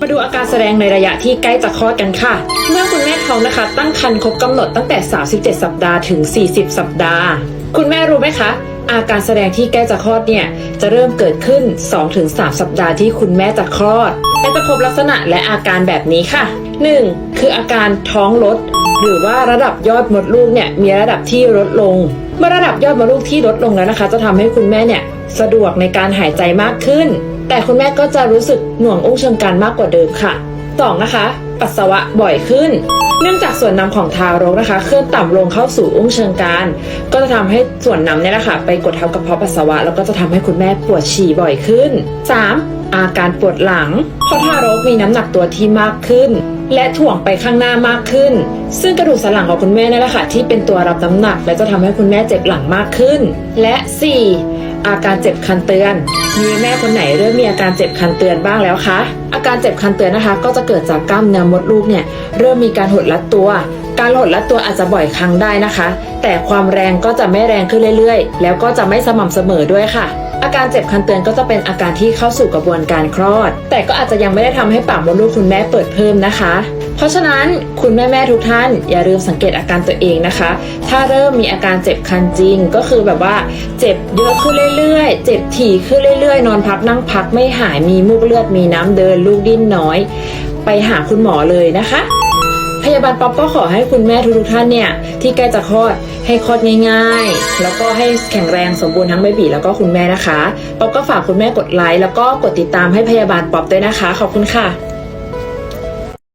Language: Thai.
มาดูอาการแสดงในระยะที่ใกล้จะคลอดกันค่ะ เมื่อคุณแม่ท้องนะคะ ตั้งครรภ์ครบกำหนดตั้งแต่ 37 สัปดาห์ถึง 40 สัปดาห์ คุณแม่รู้ไหมคะ อาการแสดงที่ใกล้จะคลอดเนี่ย จะเริ่มเกิดขึ้น 2-3 สัปดาห์ที่คุณแม่จะคลอด และจะพบลักษณะและอาการแบบนี้ค่ะ 1. คืออาการท้องลด หรือว่าระดับยอดมดลูกเนี่ยมีระดับที่ลดลง เมื่อระดับยอดมดลูกที่ลดลงแล้วนะคะ จะทำให้คุณแม่เนี่ยสะดวกในการหายใจมากขึ้น แต่คุณแม่ก็จะรู้สึกหน่วงอุ้งเชิงกรานมากกว่าเดิมค่ะ 2. นะคะ ปัสสาวะบ่อยขึ้น เนื่องจากส่วนนำของทารกนะคะเคลื่อนต่ำลงเข้าสู่อุ้งเชิงกรานก็จะทำให้ส่วนนำเนี่ยแหละค่ะไปกดทับกระเพาะปัสสาวะแล้วก็จะทำให้คุณแม่ปวดฉี่บ่อยขึ้น 3. อาการปวดหลังเพราะทารกมีน้ำหนักตัวที่มากขึ้น และถ่วงไปข้างหน้ามากขึ้น ซึ่งกระดูกสันหลังของคุณแม่นี่แหละค่ะที่เป็นตัวรับน้ำหนัก และจะทำให้คุณแม่เจ็บหลังมากขึ้น และ 4. อาการเจ็บคันเตือน มีแม่คนไหนเริ่มมีอาการเจ็บคันเตือนบ้างแล้วคะอาการเจ็บคันเตือนนะคะ ก็จะเกิดจากกล้ามเนื้อมดลูกเนี่ยเริ่มมีการหดรัดตัว การหดรัดตัวอาจจะบ่อยครั้งได้นะคะ แต่ความแรงก็จะไม่แรงขึ้นเรื่อยๆ แล้วก็จะไม่สม่ำเสมอด้วยค่ะ อาการเจ็บคันเตือนก็จะเป็นอาการที่เข้าสู่กระบวนการคลอด แต่ก็อาจจะยังไม่ได้ทำให้ปากมดลูกคุณแม่เปิดเพิ่มนะคะ เพราะฉะนั้นคุณแม่แม่ๆทุกท่านอย่าลืมสังเกตอาการตัวเองนะคะ ถ้าเริ่มมีอาการเจ็บคันจริง ก็คือแบบว่าเจ็บเยอะขึ้นเรื่อยๆ เจ็บถี่ขึ้นเรื่อยๆ นอนพักนั่งพักไม่หายมีมูกเลือดมีน้ำเดินลูกดิ้นน้อย ไปหาคุณหมอเลยนะคะพยาบาลป๊อปก็ขอให้คุณแม่ทุกๆท่านเนี่ยที่ใกล้จะคลอดให้คลอดง่ายๆ แล้วก็ให้แข็งแรงสมบูรณ์ทั้งเบบีแล้วก็คุณแม่นะคะ ป๊อปก็ฝากคุณแม่กดไลค์แล้วก็กดติดตามให้พยาบาลป๊อปด้วยนะคะ ขอบคุณค่ะ